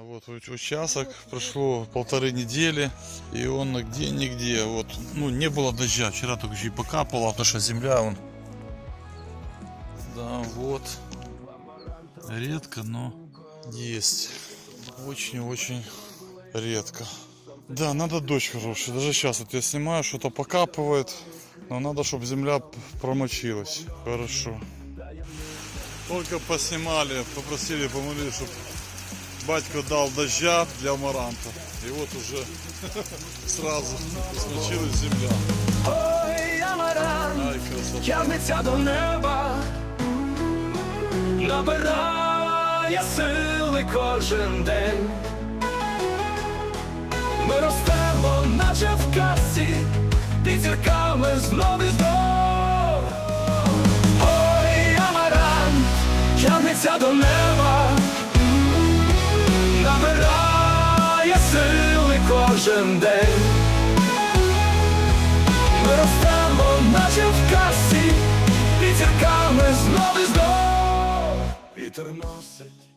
Вот уч- участок прошло полторы недели, и он где-нигде, вот, ну, не было дождя, вчера только еще и покапало, потому что земля, он, да, вот, редко, но есть, очень-очень редко. Да, надо дождь хороший, даже сейчас вот я снимаю, что-то покапывает, но надо, чтобы земля промочилась, хорошо. Только поснимали, попросили, помолились, чтобы батько дал дождя для амаранта. И вот уже сразу смочилась земля. Ой, Амаран, Ай, красота. тягнеться до неба, набирає сили кожен день. Ми ростемо, наче в касі, під зірками знов і знов. Кожен день. Ми ростемо, наче в касі, під зірками знов і знов. Вітер носить